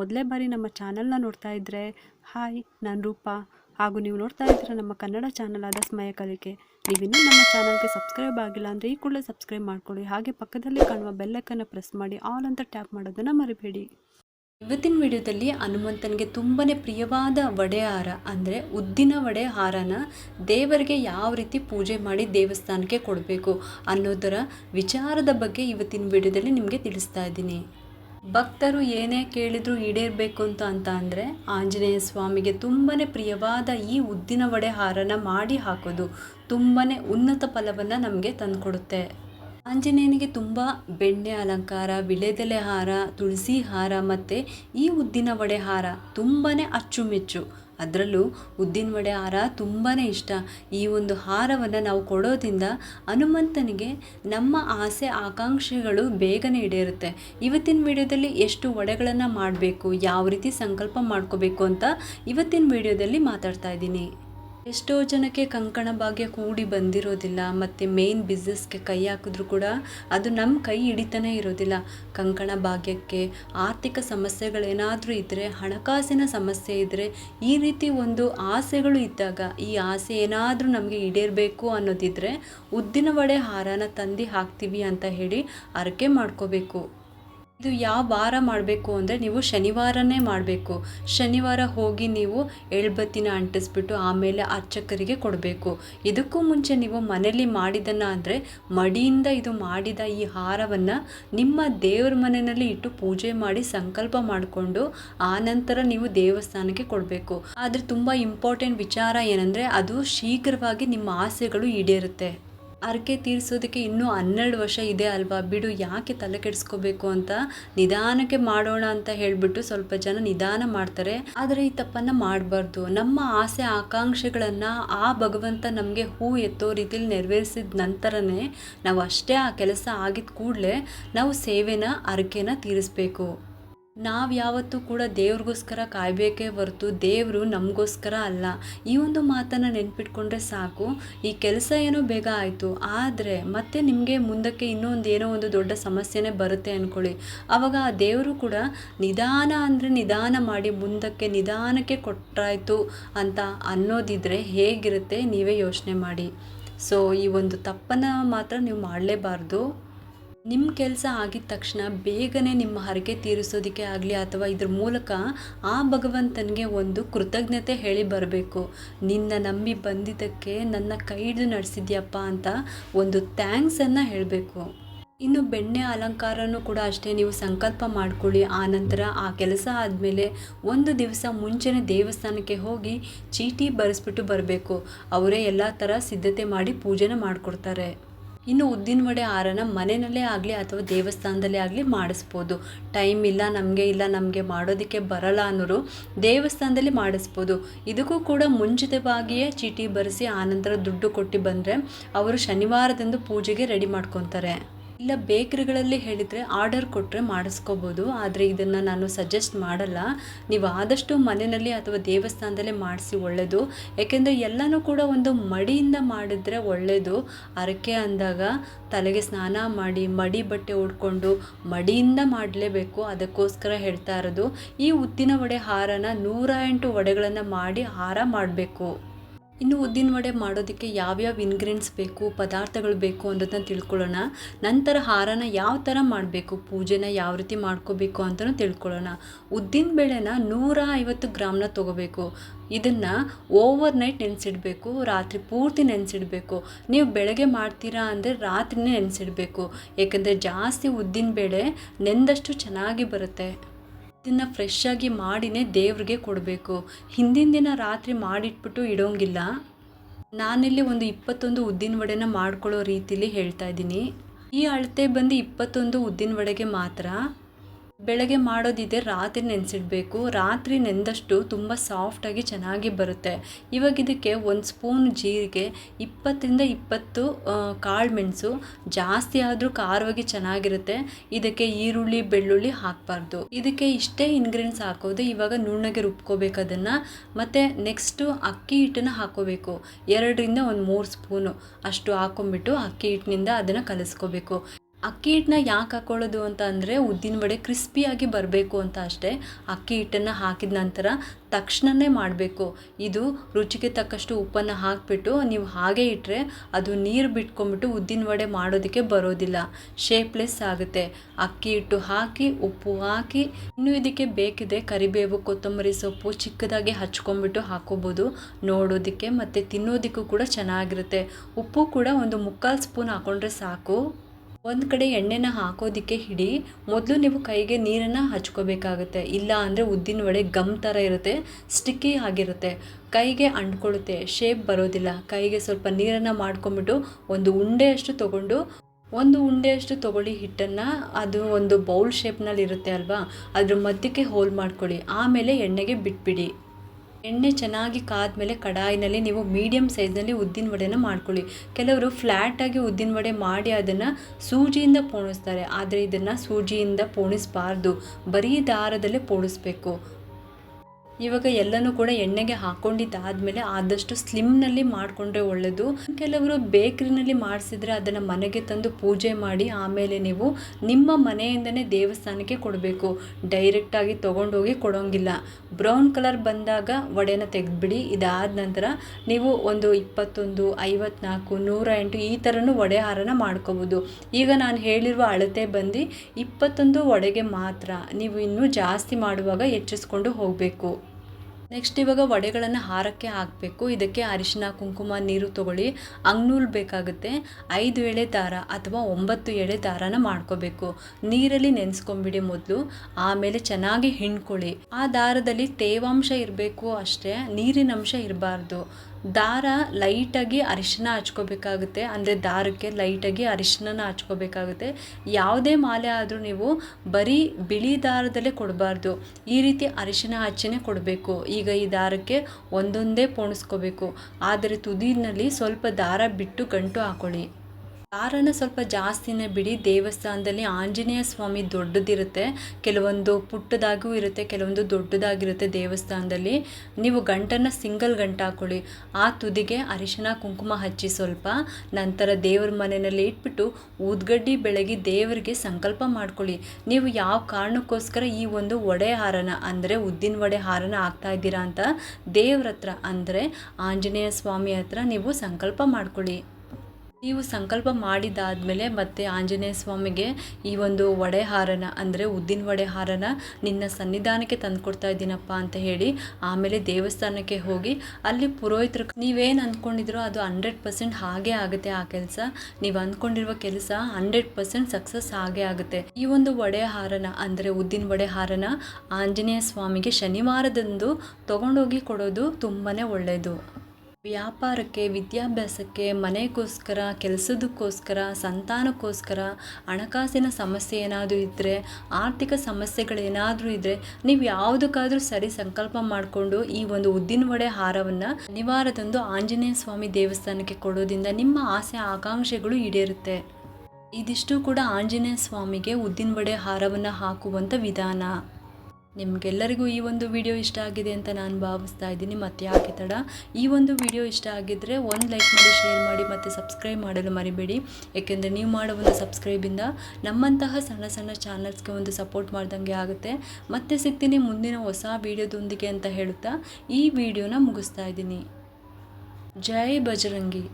ಮೊದಲೇ ಬಾರಿ ನಮ್ಮ ಚಾನಲ್ನ ನೋಡ್ತಾ ಇದ್ದರೆ ಹಾಯ್, ನಾನು ರೂಪ. ಹಾಗೂ ನೀವು ನೋಡ್ತಾ ಇದ್ದೀರ ನಮ್ಮ ಕನ್ನಡ ಚಾನಲ್ ಆದ ಸ್ಮಯ ಕಲಿಕೆ. ನೀವಿನ್ನೂ ನಮ್ಮ ಚಾನಲ್ಗೆ ಸಬ್ಸ್ಕ್ರೈಬ್ ಆಗಿಲ್ಲ ಅಂದರೆ ಈ ಕೂಡಲೇ ಸಬ್ಸ್ಕ್ರೈಬ್ ಮಾಡ್ಕೊಳ್ಳಿ. ಹಾಗೆ ಪಕ್ಕದಲ್ಲಿ ಕಾಣುವ ಬೆಲ್ಲಕ್ಕನ್ನು ಪ್ರೆಸ್ ಮಾಡಿ, ಆಲ್ ಅಂತ ಟ್ಯಾಪ್ ಮಾಡೋದನ್ನು ಮರಿಬೇಡಿ. ಇವತ್ತಿನ ವಿಡಿಯೋದಲ್ಲಿ ಹನುಮಂತನಿಗೆ ತುಂಬಾ ಪ್ರಿಯವಾದ ವಡೆ ಹಾರ ಅಂದರೆ ಉದ್ದಿನ ವಡೆ ಹಾರನ ದೇವರಿಗೆ ಯಾವ ರೀತಿ ಪೂಜೆ ಮಾಡಿ ದೇವಸ್ಥಾನಕ್ಕೆ ಕೊಡಬೇಕು ಅನ್ನೋದರ ವಿಚಾರದ ಬಗ್ಗೆ ಇವತ್ತಿನ ವಿಡಿಯೋದಲ್ಲಿ ನಿಮಗೆ ತಿಳಿಸ್ತಾ ಇದ್ದೀನಿ. ಭಕ್ತರು ಏನೇ ಕೇಳಿದ್ರು ಈಡೇರಬೇಕು ಅಂತ ಅಂತ ಅಂದರೆ ಆಂಜನೇಯ ಸ್ವಾಮಿಗೆ ತುಂಬಾ ಪ್ರಿಯವಾದ ಈ ಉದ್ದಿನ ವಡೆ ಹಾರನ ಮಾಡಿ ಹಾಕೋದು ತುಂಬಾ ಉನ್ನತ ಫಲವನ್ನು ನಮಗೆ ತಂದುಕೊಡುತ್ತೆ. ಆಂಜನೇಯನಿಗೆ ತುಂಬ ಬೆಣ್ಣೆ ಅಲಂಕಾರ, ವಿಳೆದೆಲೆ ಹಾರ, ತುಳಸಿ ಹಾರ ಮತ್ತು ಈ ಉದ್ದಿನ ವಡೆ ಹಾರ ತುಂಬಾ ಅಚ್ಚುಮೆಚ್ಚು. ಅದರಲ್ಲೂ ಉದ್ದಿನ ವಡೆ ಹಾರ ತುಂಬಾ ಇಷ್ಟ. ಈ ಒಂದು ಹಾರವನ್ನು ನಾವು ಕೊಡೋದ್ರಿಂದ ಹನುಮಂತನಿಗೆ ನಮ್ಮ ಆಸೆ, ಆಕಾಂಕ್ಷೆಗಳು ಬೇಗನೆ ಈಡೇರುತ್ತೆ. ಇವತ್ತಿನ ವಿಡಿಯೋದಲ್ಲಿ ಎಷ್ಟು ವಡೆಗಳನ್ನು ಮಾಡಬೇಕು, ಯಾವ ರೀತಿ ಸಂಕಲ್ಪ ಮಾಡ್ಕೋಬೇಕು ಅಂತ ಇವತ್ತಿನ ವಿಡಿಯೋದಲ್ಲಿ ಮಾತಾಡ್ತಾ ಇದ್ದೀನಿ. ಎಷ್ಟೋ ಜನಕ್ಕೆ ಕಂಕಣ ಭಾಗ್ಯ ಕೂಡಿ ಬಂದಿರೋದಿಲ್ಲ, ಮತ್ತು ಮೇನ್ ಬಿಸ್ನೆಸ್ಗೆ ಕೈ ಹಾಕಿದ್ರು ಕೂಡ ಅದು ನಮ್ಮ ಕೈ ಹಿಡಿತಾನೇ ಇರೋದಿಲ್ಲ. ಕಂಕಣ ಭಾಗ್ಯಕ್ಕೆ ಆರ್ಥಿಕ ಸಮಸ್ಯೆಗಳೇನಾದರೂ ಇದ್ದರೆ ಹಣಕಾಸಿನ ಸಮಸ್ಯೆ ಇದ್ದರೆ ಈ ರೀತಿ ಒಂದು ಆಸೆಗಳು ಇದ್ದಾಗ, ಈ ಆಸೆ ಏನಾದರೂ ನಮಗೆ ಈಡೇರಬೇಕು ಅನ್ನೋದಿದ್ದರೆ ಉದ್ದಿನ ವಡೆ ಹಾರನ ತಂದು ಹಾಕ್ತೀವಿ ಅಂತ ಹೇಳಿ ಅರಕೆ ಮಾಡ್ಕೋಬೇಕು. ಇದು ಯಾವ ವಾರ ಮಾಡಬೇಕು ಅಂದರೆ ನೀವು ಶನಿವಾರನೇ ಮಾಡಬೇಕು. ಶನಿವಾರ ಹೋಗಿ ನೀವು ಎಳ್ಬತ್ತಿನ ಅಂಟಿಸ್ಬಿಟ್ಟು ಆಮೇಲೆ ಅರ್ಚಕರಿಗೆ ಕೊಡಬೇಕು. ಇದಕ್ಕೂ ಮುಂಚೆ ನೀವು ಮನೇಲಿ ಮಾಡಿದನ್ನ ಅಂದರೆ ಮಡಿಯಿಂದ ಇದು ಮಾಡಿದ ಈ ಹಾರವನ್ನು ನಿಮ್ಮ ದೇವ್ರ ಮನೆಯಲ್ಲಿ ಇಟ್ಟು ಪೂಜೆ ಮಾಡಿ ಸಂಕಲ್ಪ ಮಾಡಿಕೊಂಡು ಆನಂತರ ನೀವು ದೇವಸ್ಥಾನಕ್ಕೆ ಕೊಡಬೇಕು. ಆದರೆ ತುಂಬ ಇಂಪಾರ್ಟೆಂಟ್ ವಿಚಾರ ಏನಂದರೆ ಅದು ಶೀಘ್ರವಾಗಿ ನಿಮ್ಮ ಆಸೆಗಳು ಈಡೇರುತ್ತೆ. ಅರ್ಕೆ ತೀರಿಸೋದಕ್ಕೆ ಇನ್ನೂ ಹನ್ನೆರಡು ವರ್ಷ ಇದೆ ಅಲ್ವಾ? ಬಿಡು, ಯಾಕೆ ತಲೆ ಕೆಡಿಸ್ಕೋಬೇಕು ಅಂತ ನಿಧಾನಕ್ಕೆ ಮಾಡೋಣ ಅಂತ ಹೇಳಿಬಿಟ್ಟು ಸ್ವಲ್ಪ ಜನ ನಿಧಾನ ಮಾಡ್ತಾರೆ. ಆದರೆ ಈ ತಪ್ಪನ್ನು ಮಾಡಬಾರ್ದು. ನಮ್ಮ ಆಸೆ, ಆಕಾಂಕ್ಷೆಗಳನ್ನು ಆ ಭಗವಂತ ನಮಗೆ ಹೂ ಎತ್ತೋ ರೀತಿಯಲ್ಲಿ ನೆರವೇರಿಸಿದ ನಂತರನೇ ನಾವು ಅಷ್ಟೇ ಆ ಕೆಲಸ ಆಗಿದ ಕೂಡಲೇ ನಾವು ಸೇವೆನ, ಹರಕೆನ ತೀರಿಸ್ಬೇಕು. ನಾವು ಯಾವತ್ತೂ ಕೂಡ ದೇವ್ರಿಗೋಸ್ಕರ ಕಾಯಬೇಕೇ ಹೊರತು ದೇವರು ನಮಗೋಸ್ಕರ ಅಲ್ಲ. ಈ ಒಂದು ಮಾತನ್ನು ನೆನ್ಪಿಟ್ಕೊಂಡ್ರೆ ಸಾಕು. ಈ ಕೆಲಸ ಏನೋ ಬೇಗ ಆಯಿತು. ಆದರೆ ಮತ್ತೆ ನಿಮಗೆ ಮುಂದಕ್ಕೆ ಇನ್ನೊಂದು ಏನೋ ಒಂದು ದೊಡ್ಡ ಸಮಸ್ಯೆನೇ ಬರುತ್ತೆ ಅಂದ್ಕೊಳ್ಳಿ ಆವಾಗ ಆ ದೇವರು ಕೂಡ ನಿಧಾನ ಅಂದರೆ ನಿಧಾನ ಮಾಡಿ ಮುಂದಕ್ಕೆ ನಿಧಾನಕ್ಕೆ ಕೊಟ್ಟಾಯಿತು ಅಂತ ಅನ್ನೋದಿದ್ರೆ ಹೇಗಿರುತ್ತೆ ನೀವೇ ಯೋಚನೆ ಮಾಡಿ. ಸೊ ಈ ಒಂದು ತಪ್ಪನ್ನು ಮಾತ್ರ ನೀವು ಮಾಡಲೇಬಾರ್ದು. ನಿಮ್ಮ ಕೆಲಸ ಆಗಿದ ತಕ್ಷಣ ಬೇಗನೆ ನಿಮ್ಮ ಹರಕೆ ತೀರಿಸೋದಕ್ಕೆ ಆಗಲಿ ಅಥವಾ ಇದ್ರ ಮೂಲಕ ಆ ಭಗವಂತನಿಗೆ ಒಂದು ಕೃತಜ್ಞತೆ ಹೇಳಿ ಬರಬೇಕು. ನಿನ್ನ ನಂಬಿ ಬಂದಿದ್ದಕ್ಕೆ ನನ್ನ ಕೈ ಹಿಡಿದು ನಡೆಸಿದ್ಯಪ್ಪ ಅಂತ ಒಂದು ಥ್ಯಾಂಕ್ಸನ್ನು ಹೇಳಬೇಕು. ಇನ್ನು ಬೆಣ್ಣೆ ಅಲಂಕಾರನೂ ಕೂಡ ಅಷ್ಟೇ ನೀವು ಸಂಕಲ್ಪ ಮಾಡ್ಕೊಳ್ಳಿ. ಆ ನಂತರ ಆ ಕೆಲಸ ಆದಮೇಲೆ ಒಂದು ದಿವಸ ಮುಂಚೆನೇ ದೇವಸ್ಥಾನಕ್ಕೆ ಹೋಗಿ ಚೀಟಿ ಬರೆಸ್ಬಿಟ್ಟು ಬರಬೇಕು. ಅವರೇ ಎಲ್ಲ ಥರ ಸಿದ್ಧತೆ ಮಾಡಿ ಪೂಜೆನ ಮಾಡಿಕೊಡ್ತಾರೆ. ಇನ್ನು ಉದ್ದಿನ ವಡೆ ಆರನ ಮನೆಯಲ್ಲೇ ಆಗಲಿ ಅಥವಾ ದೇವಸ್ಥಾನದಲ್ಲೇ ಆಗಲಿ ಮಾಡಿಸ್ಬೋದು. ಟೈಮ್ ಇಲ್ಲ, ನಮಗೆ ಇಲ್ಲ, ನಮಗೆ ಮಾಡೋದಕ್ಕೆ ಬರಲ್ಲ ಅನ್ನೋರು ದೇವಸ್ಥಾನದಲ್ಲಿ ಮಾಡಿಸ್ಬೋದು. ಇದಕ್ಕೂ ಕೂಡ ಮುಂಚಿತವಾಗಿಯೇ ಚೀಟಿ ಬರೆಸಿ ಆನಂತರ ದುಡ್ಡು ಕೊಟ್ಟು ಬಂದರೆ ಅವರು ಶನಿವಾರದಂದು ಪೂಜೆಗೆ ರೆಡಿ ಮಾಡ್ಕೊತಾರೆ. ಇಲ್ಲ ಬೇಕ್ರಿಗಳಲ್ಲಿ ಹೇಳಿದರೆ ಆರ್ಡರ್ ಕೊಟ್ಟರೆ ಮಾಡಿಸ್ಕೋಬೋದು, ಆದರೆ ಇದನ್ನು ನಾನು ಸಜೆಸ್ಟ್ ಮಾಡಲ್ಲ. ನೀವು ಆದಷ್ಟು ಮನೆಯಲ್ಲಿ ಅಥವಾ ದೇವಸ್ಥಾನದಲ್ಲೇ ಮಾಡಿಸಿ ಒಳ್ಳೆಯದು ಯಾಕೆಂದರೆ ಎಲ್ಲನೂ ಕೂಡ ಒಂದು ಮಡಿಯಿಂದ ಮಾಡಿದ್ರೆ ಒಳ್ಳೆಯದು ಅರಕೆ ಅಂದಾಗ ತಲೆಗೆ ಸ್ನಾನ ಮಾಡಿ, ಮಡಿ ಬಟ್ಟೆ ಉಟ್ಕೊಂಡು ಮಡಿಯಿಂದ ಮಾಡಲೇಬೇಕು. ಅದಕ್ಕೋಸ್ಕರ ಹೇಳ್ತಾ ಇರೋದು, ಈ ಉದ್ದಿನ ವಡೆ ಹಾರನ ನೂರ ಎಂಟು ವಡೆಗಳನ್ನು ಮಾಡಿ ಹಾರ ಮಾಡಬೇಕು. ಇನ್ನು ಉದ್ದಿನ ವಡೆ ಮಾಡೋದಕ್ಕೆ ಯಾವ್ಯಾವ ಇನ್ಗ್ರೀಡಿಯಂಟ್ಸ್ ಬೇಕು, ಪದಾರ್ಥಗಳು ಬೇಕು ಅನ್ನೋದನ್ನ ತಿಳ್ಕೊಳ್ಳೋಣ. ನಂತರ ಹಾರನ ಯಾವ ಥರ ಮಾಡಬೇಕು, ಪೂಜೆನ ಯಾವ ರೀತಿ ಮಾಡ್ಕೋಬೇಕು ಅಂತಲೂ ತಿಳ್ಕೊಳ್ಳೋಣ. ಉದ್ದಿನ ಬೇಳೆನ ನೂರ ಐವತ್ತು ಗ್ರಾಮ್ನ ತೊಗೋಬೇಕು. ಇದನ್ನು ಓವರ್ ನೈಟ್ ನೆನೆಸಿಡಬೇಕು, ರಾತ್ರಿ ಪೂರ್ತಿ ನೆನೆಸಿಡಬೇಕು. ನೀವು ಬೆಳಗ್ಗೆ ಮಾಡ್ತೀರಾ ಅಂದರೆ ರಾತ್ರಿನೇ ನೆನೆಸಿಡಬೇಕು. ಏಕೆಂದರೆ ಜಾಸ್ತಿ ಉದ್ದಿನ ಬೇಳೆ ನೆಂದಷ್ಟು ಚೆನ್ನಾಗಿ ಬರುತ್ತೆ. ಇದನ್ನು ಫ್ರೆಶ್ ಆಗಿ ಮಾಡಿನೇ ದೇವ್ರಿಗೆ ಕೊಡಬೇಕು. ಹಿಂದಿನ ದಿನ ರಾತ್ರಿ ಮಾಡಿಟ್ಬಿಟ್ಟು ಇಡೋಂಗಿಲ್ಲ. ನಾನಿಲ್ಲಿ ಒಂದು ಇಪ್ಪತ್ತೊಂದು ಉದ್ದಿನ ವಡೆನ ಮಾಡ್ಕೊಳ್ಳೋ ರೀತಿಲಿ ಹೇಳ್ತಾ ಇದ್ದೀನಿ. ಈ ಅಳತೆ ಬಂದು ಇಪ್ಪತ್ತೊಂದು ಉದ್ದಿನ ವಡೆಗೆ ಮಾತ್ರ. ಬೆಳಗ್ಗೆ ಮಾಡೋದಿದೆ, ರಾತ್ರಿ ನೆನೆಸಿಡಬೇಕು. ರಾತ್ರಿ ನೆಂದಷ್ಟು ತುಂಬ ಸಾಫ್ಟಾಗಿ ಚೆನ್ನಾಗಿ ಬರುತ್ತೆ. ಇವಾಗ ಇದಕ್ಕೆ ಒಂದು ಸ್ಪೂನ್ ಜೀರಿಗೆ, ಇಪ್ಪತ್ತರಿಂದ ಇಪ್ಪತ್ತು ಕಾಳು ಮೆಣಸು, ಜಾಸ್ತಿ ಆದರೂ ಖಾರವಾಗಿ ಚೆನ್ನಾಗಿರುತ್ತೆ. ಇದಕ್ಕೆ ಈರುಳ್ಳಿ, ಬೆಳ್ಳುಳ್ಳಿ ಹಾಕಬಾರ್ದು. ಇದಕ್ಕೆ ಇಷ್ಟೇ ಇಂಗ್ರೀಡಿಯೆಂಟ್ಸ್ ಹಾಕೋದು, ಇವಾಗ ನುಣ್ಣಗೆ ರುಬ್ಕೋಬೇಕು ಅದನ್ನು. ಮತ್ತು ನೆಕ್ಸ್ಟು ಅಕ್ಕಿ ಹಿಟ್ಟನ್ನು ಹಾಕೋಬೇಕು. ಎರಡರಿಂದ ಒಂದು ಮೂರು ಸ್ಪೂನು. ಅಷ್ಟು ಹಾಕೊಂಬಿಟ್ಟು ಅಕ್ಕಿ ಹಿಟ್ಟಿನಿಂದ ಅದನ್ನು ಕಲಿಸ್ಕೋಬೇಕು. ಅಕ್ಕಿ ಹಿಟ್ಟನ್ನ ಯಾಕೆ ಹಾಕ್ಕೊಳ್ಳೋದು ಅಂತ ಅಂದರೆ ಉದ್ದಿನ ವಡೆ ಕ್ರಿಸ್ಪಿಯಾಗಿ ಬರಬೇಕು ಅಂತ ಅಷ್ಟೇ. ಅಕ್ಕಿ ಹಿಟ್ಟನ್ನು ಹಾಕಿದ ನಂತರ ತಕ್ಷಣವೇ ಮಾಡಬೇಕು. ಇದು ರುಚಿಗೆ ತಕ್ಕಷ್ಟು ಉಪ್ಪನ್ನು ಹಾಕಿಬಿಟ್ಟು ನೀವು ಹಾಗೆ ಇಟ್ಟರೆ ಅದು ನೀರು ಬಿಟ್ಕೊಂಡ್ಬಿಟ್ಟು ಉದ್ದಿನ ವಡೆ ಮಾಡೋದಕ್ಕೆ ಬರೋದಿಲ್ಲ. ಶೇಪ್ಲೆಸ್ ಆಗುತ್ತೆ. ಅಕ್ಕಿ ಹಿಟ್ಟು ಹಾಕಿ, ಉಪ್ಪು ಹಾಕಿ, ಇನ್ನು ಇದಕ್ಕೆ ಬೇಕಿದೆ ಕರಿಬೇವು, ಕೊತ್ತಂಬರಿ ಸೊಪ್ಪು ಚಿಕ್ಕದಾಗಿ ಹಚ್ಕೊಂಬಿಟ್ಟು ಹಾಕೋಬೋದು. ನೋಡೋದಕ್ಕೆ ಮತ್ತು ತಿನ್ನೋದಕ್ಕೂ ಕೂಡ ಚೆನ್ನಾಗಿರುತ್ತೆ. ಉಪ್ಪು ಕೂಡ ಒಂದು ಮುಕ್ಕಾಲು ಸ್ಪೂನ್ ಹಾಕೊಂಡ್ರೆ ಸಾಕು. ಒಂದು ಕಡೆ ಎಣ್ಣೆನ ಹಾಕೋದಕ್ಕೆ ಹಿಡಿ, ಮೊದಲು ನೀವು ಕೈಗೆ ನೀರನ್ನು ಹಚ್ಕೋಬೇಕಾಗುತ್ತೆ. ಇಲ್ಲ ಅಂದರೆ ಉದ್ದಿನ ವಡೆ ಗಮ್ ಥರ ಇರುತ್ತೆ ಸ್ಟಿಕ್ಕಿ ಆಗಿರುತ್ತೆ. ಕೈಗೆ ಅಂಟ್ಕೊಳ್ಳುತ್ತೆ ಶೇಪ್ ಬರೋದಿಲ್ಲ. ಕೈಗೆ ಸ್ವಲ್ಪ ನೀರನ್ನು ಮಾಡ್ಕೊಂಬಿಟ್ಟು ಒಂದು ಉಂಡೆಯಷ್ಟು ತೊಗೊಂಡು, ಒಂದು ಉಂಡೆಯಷ್ಟು ತೊಗೊಳ್ಳಿ ಹಿಟ್ಟನ್ನು, ಅದು ಒಂದು ಬೌಲ್ ಶೇಪ್ನಲ್ಲಿ ಇರುತ್ತೆ ಅಲ್ವಾ? ಅದ್ರ ಮಧ್ಯಕ್ಕೆ ಹೋಲ್ ಮಾಡ್ಕೊಳ್ಳಿ. ಆಮೇಲೆ ಎಣ್ಣೆಗೆ ಬಿಟ್ಬಿಡಿ. ಎಣ್ಣೆ ಚೆನ್ನಾಗಿ ಕಾದ್ಮೇಲೆ ಕಡಾಯಿನಲ್ಲಿ ನೀವು ಮೀಡಿಯಮ್ ಸೈಜ್ನಲ್ಲಿ ಉದ್ದಿನ ವಡೆನ ಮಾಡ್ಕೊಳ್ಳಿ. ಕೆಲವರು ಫ್ಲ್ಯಾಟಾಗಿ ಉದ್ದಿನ ವಡೆ ಮಾಡಿ ಅದನ್ನು ಸೂಜಿಯಿಂದ ಪೋಣಿಸ್ತಾರೆ. ಆದರೆ ಇದನ್ನು ಸೂಜಿಯಿಂದ ಪೋಣಿಸಬಾರ್ದು. ಬರೀ ದಾರದಲ್ಲೇ ಪೋಣಿಸ್ಬೇಕು. ಇವಾಗ ಎಲ್ಲನೂ ಕೂಡ ಎಣ್ಣೆಗೆ ಹಾಕೊಂಡಿದ್ದಾದ್ಮೇಲೆ ಆದಷ್ಟು ಸ್ಲಿಮ್ನಲ್ಲಿ ಮಾಡಿಕೊಂಡ್ರೆ ಒಳ್ಳೆಯದು ಕೆಲವರು ಬೇಕ್ರಿನಲ್ಲಿ ಮಾಡಿಸಿದ್ರೆ ಅದನ್ನು ಮನೆಗೆ ತಂದು ಪೂಜೆ ಮಾಡಿ ಆಮೇಲೆ ನೀವು ನಿಮ್ಮ ಮನೆಯಿಂದನೇ ದೇವಸ್ಥಾನಕ್ಕೆ ಕೊಡಬೇಕು. ಡೈರೆಕ್ಟಾಗಿ ತೊಗೊಂಡೋಗಿ ಕೊಡೋಂಗಿಲ್ಲ. ಬ್ರೌನ್ ಕಲರ್ ಬಂದಾಗ ವಡೆನ ತೆಗೆದುಬಿಡಿ. ಇದಾದ ನಂತರ ನೀವು ಒಂದು ಇಪ್ಪತ್ತೊಂದು, ಐವತ್ನಾಲ್ಕು ನೂರ ಎಂಟು ಈ ಥರನೂ ವಡೆ ಹಾರನ ಮಾಡ್ಕೋಬೋದು. ಈಗ ನಾನು ಹೇಳಿರುವ ಅಳತೆ ಬಂದು ಇಪ್ಪತ್ತೊಂದು ವಡೆಗೆ ಮಾತ್ರ ನೀವು ಇನ್ನೂ ಜಾಸ್ತಿ ಮಾಡುವಾಗ ಹೆಚ್ಚಿಸ್ಕೊಂಡು ಹೋಗಬೇಕು. ನೆಕ್ಸ್ಟ್ ಇವಾಗ ವಡೆಗಳನ್ನು ಹಾರಕ್ಕೆ ಹಾಕಬೇಕು. ಇದಕ್ಕೆ ಅರಿಶಿನ ಕುಂಕುಮ, ನೀರು ತೊಗೊಳ್ಳಿ. ಅಂಗ್ನೂಲ್ ಬೇಕಾಗುತ್ತೆ. ಐದು ಎಳೆ ದಾರ ಅಥವಾ ಒಂಬತ್ತು ಎಳೆ ದಾರನ ಮಾಡ್ಕೋಬೇಕು. ನೀರಲ್ಲಿ ನೆನೆಸ್ಕೊಂಬಿಡಿ ಮೊದಲು. ಆಮೇಲೆ ಚೆನ್ನಾಗಿ ಹಿಂಡ್ಕೊಳ್ಳಿ. ಆ ದಾರದಲ್ಲಿ ತೇವಾಂಶ ಇರಬೇಕು ಅಷ್ಟೇ. ನೀರಿನಂಶ ಇರಬಾರ್ದು. ದಾರ ಲೈಟಾಗಿ ಅರಿಶಿನ ಹಚ್ಕೋಬೇಕಾಗುತ್ತೆ. ಅಂದರೆ ದಾರಕ್ಕೆ ಲೈಟಾಗಿ ಅರಿಶಿನ ಹಚ್ಕೋಬೇಕಾಗುತ್ತೆ. ಯಾವುದೇ ಮಾಲೆ ಆದರೂ ನೀವು ಬರೀ ಬಿಳಿ ದಾರದಲ್ಲೇ ಕೊಡಬಾರ್ದು. ಈ ರೀತಿ ಅರಿಶಿನ ಹಚ್ಚಿನೇ ಕೊಡಬೇಕು. ಈಗ ಈ ದಾರಕ್ಕೆ ಒಂದೊಂದೇ ಪೋಣಿಸ್ಕೋಬೇಕು. ಆದರೆ ತುದಿನಲ್ಲಿ ಸ್ವಲ್ಪ ದಾರ ಬಿಟ್ಟು ಗಂಟು ಹಾಕೊಳ್ಳಿ. ದಾರನ ಸ್ವಲ್ಪ ಜಾಸ್ತಿನೇ ಬಿಡಿ, ದೇವಸ್ಥಾನದಲ್ಲಿ ಆಂಜನೇಯ ಸ್ವಾಮಿ ದೊಡ್ಡದಿರುತ್ತೆ, ಕೆಲವೊಂದು ಪುಟ್ಟದಾಗೂ ಇರುತ್ತೆ, ಕೆಲವೊಂದು ದೊಡ್ಡದಾಗಿರುತ್ತೆ ದೇವಸ್ಥಾನದಲ್ಲಿ. ನೀವು ಗಂಟನ್ನು ಸಿಂಗಲ್ ಗಂಟು ಹಾಕೊಳ್ಳಿ. ಆ ತುದಿಗೆ ಅರಿಶಿನ ಕುಂಕುಮ ಹಚ್ಚಿ ಸ್ವಲ್ಪ, ನಂತರ ದೇವರ ಮನೆಯಲ್ಲಿ ಇಟ್ಬಿಟ್ಟು ಊದ್ಗಡ್ಡಿ ಬೆಳಗಿ ದೇವರಿಗೆ ಸಂಕಲ್ಪ ಮಾಡ್ಕೊಳ್ಳಿ. ನೀವು ಯಾವ ಕಾರಣಕ್ಕೋಸ್ಕರ ಈ ಒಂದು ಒಡೆ ಹಾರನ ಅಂದರೆ ಉದ್ದಿನ ವಡೆ ಹಾರನ ಆಗ್ತಾ ಇದ್ದೀರಾ ಅಂತ ದೇವ್ರ ಹತ್ರ ಅಂದರೆ ಆಂಜನೇಯ ಸ್ವಾಮಿ ಹತ್ರ ನೀವು ಸಂಕಲ್ಪ ಮಾಡ್ಕೊಳ್ಳಿ. ನೀವು ಸಂಕಲ್ಪ ಮಾಡಿದಾದಮೇಲೆ ಮತ್ತೆ ಆಂಜನೇಯ ಸ್ವಾಮಿಗೆ ಈ ಒಂದು ವಡೆ ಹಾರನ ಅಂದರೆ ಉದ್ದಿನ ವಡೆ ಹಾರನ ನಿನ್ನ ಸನ್ನಿಧಾನಕ್ಕೆ ತಂದುಕೊಡ್ತಾ ಇದ್ದೀನಪ್ಪ ಅಂತ ಹೇಳಿ ಆಮೇಲೆ ದೇವಸ್ಥಾನಕ್ಕೆ ಹೋಗಿ ಅಲ್ಲಿ ಪುರೋಹಿತರು ನೀವೇನು ಅಂದ್ಕೊಂಡಿದ್ರೋ ಅದು ಹಂಡ್ರೆಡ್ ಪರ್ಸೆಂಟ್ ಹಾಗೆ ಆಗುತ್ತೆ ಆ ಕೆಲಸ. ನೀವು ಅಂದ್ಕೊಂಡಿರುವ ಕೆಲಸ ಹಂಡ್ರೆಡ್ ಪರ್ಸೆಂಟ್ ಸಕ್ಸಸ್ ಹಾಗೆ ಆಗುತ್ತೆ. ಈ ಒಂದು ವಡೆ ಹಾರನ ಅಂದರೆ ಉದ್ದಿನ ವಡೆ ಹಾರನ ಆಂಜನೇಯ ಸ್ವಾಮಿಗೆ ಶನಿವಾರದಂದು ತಗೊಂಡೋಗಿ ಕೊಡೋದು ತುಂಬಾ ಒಳ್ಳೆಯದು ವ್ಯಾಪಾರಕ್ಕೆ, ವಿದ್ಯಾಭ್ಯಾಸಕ್ಕೆ, ಮನೆಗೋಸ್ಕರ, ಕೆಲಸದಕ್ಕೋಸ್ಕರ, ಸಂತಾನಕ್ಕೋಸ್ಕರ ಹಣಕಾಸಿನ ಸಮಸ್ಯೆ ಏನಾದರೂ ಇದ್ದರೆ ಆರ್ಥಿಕ ಸಮಸ್ಯೆಗಳೇನಾದರೂ ಇದ್ದರೆ ನೀವು ಯಾವುದಕ್ಕಾದರೂ ಸರಿ ಸಂಕಲ್ಪ ಮಾಡಿಕೊಂಡು ಈ ಒಂದು ಉದ್ದಿನ ವಡೆ ಹಾರವನ್ನು ಶನಿವಾರದಂದು ಆಂಜನೇಯ ಸ್ವಾಮಿ ದೇವಸ್ಥಾನಕ್ಕೆ ಕೊಡೋದ್ರಿಂದ ನಿಮ್ಮ ಆಸೆ, ಆಕಾಂಕ್ಷೆಗಳು ಈಡೇರುತ್ತೆ. ಇದಿಷ್ಟು ಕೂಡ ಆಂಜನೇಯ ಸ್ವಾಮಿಗೆ ಉದ್ದಿನ ವಡೆ ಹಾರವನ್ನು ಹಾಕುವಂಥ ವಿಧಾನ. ನಿಮಗೆಲ್ಲರಿಗೂ ಈ ಒಂದು ವಿಡಿಯೋ ಇಷ್ಟ ಆಗಿದೆ ಅಂತ ನಾನು ಭಾವಿಸ್ತಾ ಇದ್ದೀನಿ. ಮತ್ತೆ ಯಾಕೆ ತಡ? ಈ ಒಂದು ವಿಡಿಯೋ ಇಷ್ಟ ಆಗಿದ್ದರೆ ಒಂದು ಲೈಕ್ ಮಾಡಿ, ಶೇರ್ ಮಾಡಿ ಮತ್ತು ಸಬ್ಸ್ಕ್ರೈಬ್ ಮಾಡಲು ಮರಿಬೇಡಿ. ಏಕೆಂದರೆ ನೀವು ಮಾಡೋ ಒಂದು ಸಬ್ಸ್ಕ್ರೈಬಿಂದ ನಮ್ಮಂತಹ ಸಣ್ಣ ಸಣ್ಣ ಚಾನಲ್ಸ್ಗೆ ಒಂದು ಸಪೋರ್ಟ್ ಮಾಡ್ದಂಗೆ ಆಗುತ್ತೆ. ಮತ್ತೆ ಸಿಗ್ತೀನಿ ಮುಂದಿನ ಹೊಸ ವಿಡಿಯೋದೊಂದಿಗೆ ಅಂತ ಹೇಳುತ್ತಾ ಈ ವಿಡಿಯೋನ ಮುಗಿಸ್ತಾ ಇದ್ದೀನಿ. ಜೈ ಬಜರಂಗಿ.